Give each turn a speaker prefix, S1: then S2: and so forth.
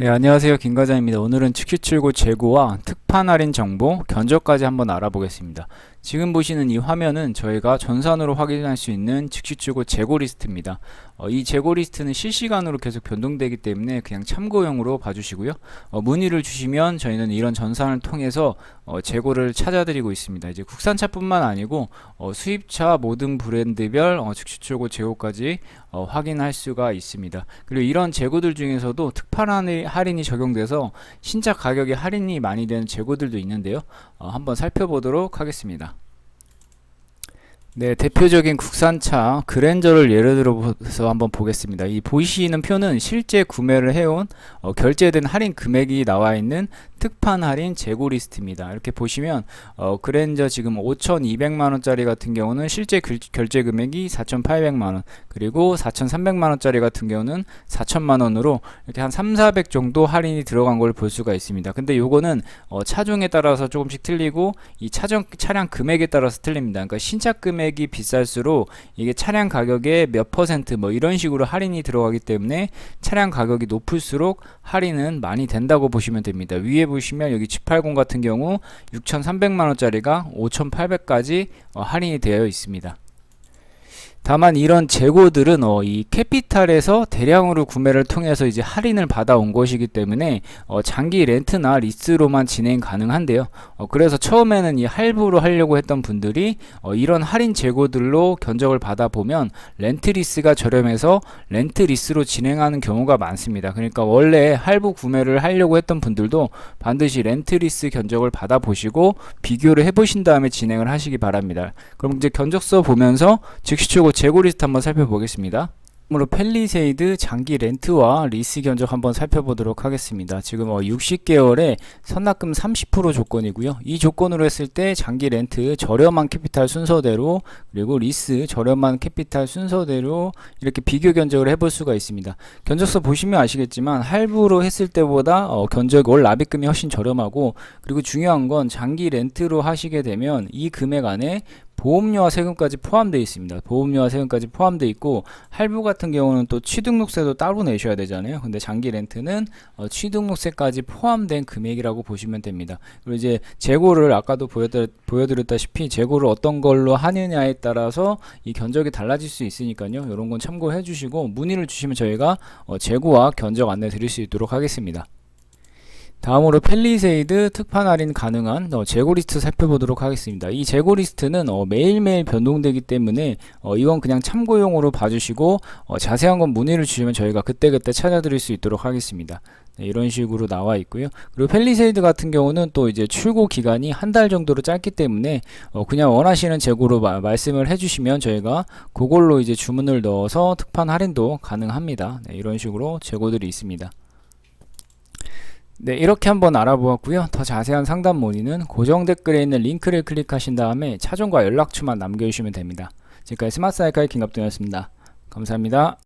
S1: 네, 안녕하세요. 김과장입니다. 오늘은 축시출고 재고와 특판 할인 정보, 견적까지 한번 알아보겠습니다. 지금 보시는 이 화면은 저희가 전산으로 확인할 수 있는 즉시출고 재고 리스트입니다. 어, 이 재고 리스트는 실시간으로 계속 변동되기 때문에 그냥 참고용으로 봐주시고요. 어, 문의를 주시면 저희는 이런 전산을 통해서 어, 재고를 찾아드리고 있습니다. 이제 국산차뿐만 아니고 어, 수입차 모든 브랜드별 어, 즉시출고 재고까지 어, 확인할 수가 있습니다. 그리고 이런 재고들 중에서도 특판 할인- 할인이 적용돼서 신차 가격에 할인이 많이 되는 재고들도 있는데요. 어, 한번 살펴보도록 하겠습니다. 네, 대표적인 국산차 그랜저를 예를 들어서 한번 보겠습니다. 이 보이시는 표는 실제 구매를 해온 어, 결제된 할인 금액이 나와 있는 특판 할인 재고 리스트입니다. 이렇게 보시면 어, 그랜저 지금 5,200만 원짜리 같은 경우는 실제 결, 결제 금액이 4,800만 원, 그리고 4,300만 원짜리 같은 경우는 4천만 원으로 이렇게 한 3, 400 정도 할인이 들어간 걸 볼 수가 있습니다. 근데 요거는 어, 차종에 따라서 조금씩 틀리고 이 차종 차량 금액에 따라서 틀립니다. 그러니까 신차 금액이 비쌀수록 이게 차량 가격의 몇 퍼센트 뭐 이런 식으로 할인이 들어가기 때문에 차량 가격이 높을수록 할인은 많이 된다고 보시면 됩니다. 위에 보시면 여기 G80 같은 경우 6,300만 원짜리가 5,800까지 어, 할인이 되어 있습니다. 다만 이런 재고들은 어, 이 캐피탈에서 대량으로 구매를 통해서 이제 할인을 받아온 것이기 때문에 어, 장기 렌트나 리스로만 진행 가능한데요. 어, 그래서 처음에는 이 할부로 하려고 했던 분들이 어, 이런 할인 재고들로 견적을 받아보면 렌트 리스가 저렴해서 렌트 리스로 진행하는 경우가 많습니다. 그러니까 원래 할부 구매를 하려고 했던 분들도 반드시 렌트 리스 견적을 받아보시고 비교를 해보신 다음에 진행을 하시기 바랍니다. 그럼 이제 견적서 보면서 즉시 출고 재고 리스트 한번 살펴보겠습니다. 으로 펠리세이드 장기 렌트와 리스 견적 한번 살펴보도록 하겠습니다. 지금 어 60개월에 선납금 30% 조건이고요. 이 조건으로 했을 때 장기 렌트 저렴한 캐피탈 순서대로 그리고 리스 저렴한 캐피탈 순서대로 이렇게 비교 견적을 해볼 수가 있습니다. 견적서 보시면 아시겠지만 할부로 했을 때보다 어 견적 월 납입금이 훨씬 저렴하고 그리고 중요한 건 장기 렌트로 하시게 되면 이 금액 안에 보험료와 세금까지 포함되어 있습니다. 보험료와 세금까지 포함되어 있고 할부 같은 경우는 또 취등록세도 따로 내셔야 되잖아요. 근데 장기 렌트는 어, 취등록세까지 포함된 금액이라고 보시면 됩니다. 그리고 이제 재고를 아까도 보여드, 보여드렸다시피 재고를 어떤 걸로 하느냐에 따라서 이 견적이 달라질 수 있으니까요. 이런 건 참고해 주시고 문의를 주시면 저희가 어, 재고와 견적 안내 드릴 수 있도록 하겠습니다. 다음으로 펠리세이드 특판 할인 가능한 어, 재고 리스트 살펴보도록 하겠습니다. 이 재고 리스트는 어, 매일매일 변동되기 때문에 어, 이건 그냥 참고용으로 봐주시고 어, 자세한 건 문의를 주시면 저희가 그때그때 찾아드릴 수 있도록 하겠습니다. 네, 이런 식으로 나와 있고요. 그리고 펠리세이드 같은 경우는 또 이제 출고 기간이 한 달 정도로 짧기 때문에 어, 그냥 원하시는 재고로 마- 말씀을 해주시면 저희가 그걸로 이제 주문을 넣어서 특판 할인도 가능합니다. 네, 이런 식으로 재고들이 있습니다. 네, 이렇게 한번 알아보았고요. 더 자세한 상담 문의는 고정 댓글에 있는 링크를 클릭하신 다음에 차종과 연락처만 남겨주시면 됩니다. 지금까지 스마트 사이클 김갑동이었습니다. 감사합니다.